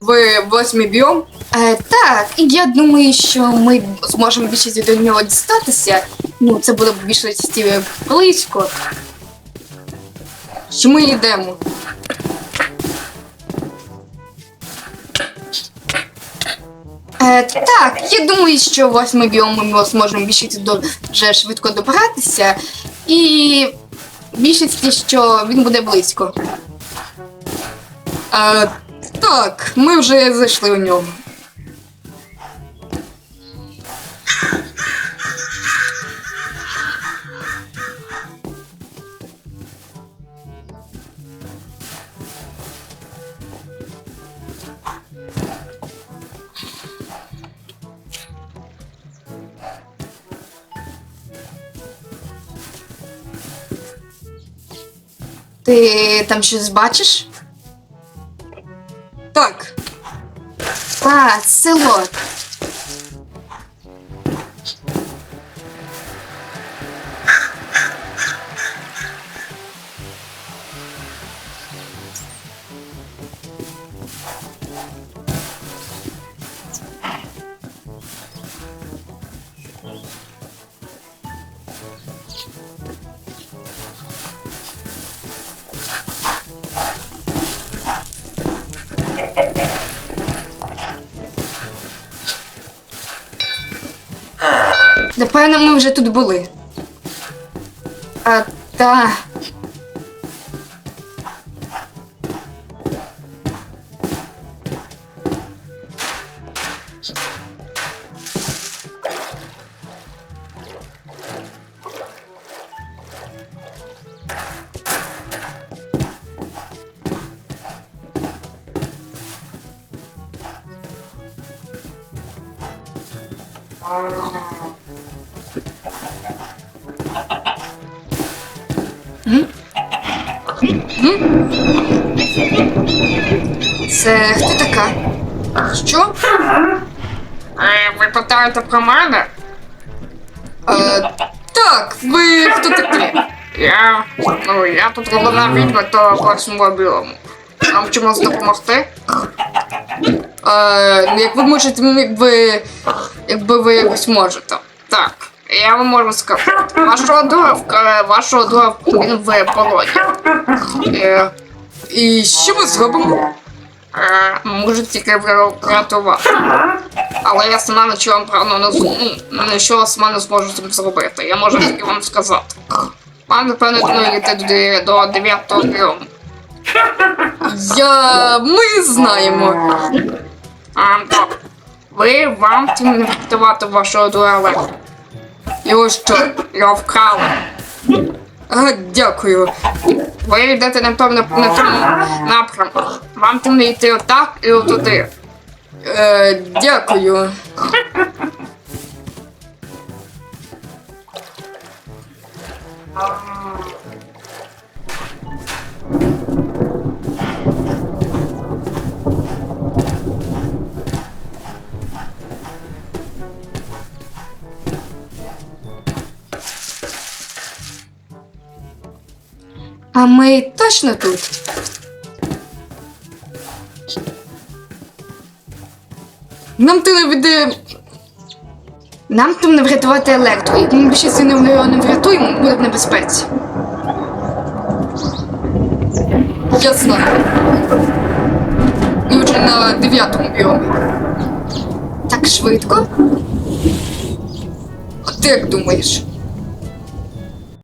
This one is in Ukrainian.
Ви восьмий біом? Е, так, і я думаю, що ми зможемо більше до нього дістатися. Ну, це буде більше близько. Що ми йдемо? Е, так, я думаю, що восьмий біом ми зможемо більше дуже швидко добратися. І більшості, що він буде близько. А, так, ми вже зайшли у нього. Ти там щось бачиш? Так, А, село. Напевно, ми вже тут були. А, та. Це хто така? що? Е, ви питаєте про мене? Е, так, ви хто такі? Я. Ну, я тут головна відьма та восьмого білому. Вам чимось допомогти? Е, як ви можете, якби, якби ви якось можете. Так, я вам можу сказати. Вашого друга, вашого друга він в полоні. Е, і що ми зробимо? Е, можу тільки врятувати. Але я сама нічого вам правильно не зможу. Ну, нічого сама не зможу з зробити. Я можу тільки вам сказати. Вам, напевно, йти до, до 9 прийому. Я. ми знаємо. А, так. Ви вам не врятувати вашого дуеле. Його що? Його вкрали. А, дякую. Ви йдете на тому, на тому напрямку. Вам там не йти отак і отуди. Е, дякую. А ми точно тут? Нам ти не віде. Нам там не врятувати електро. Як ми більше сильно його не врятуємо, буде в небезпеці. Знаю. Ми вже на дев'ятому біомі. Так швидко? А ти як думаєш?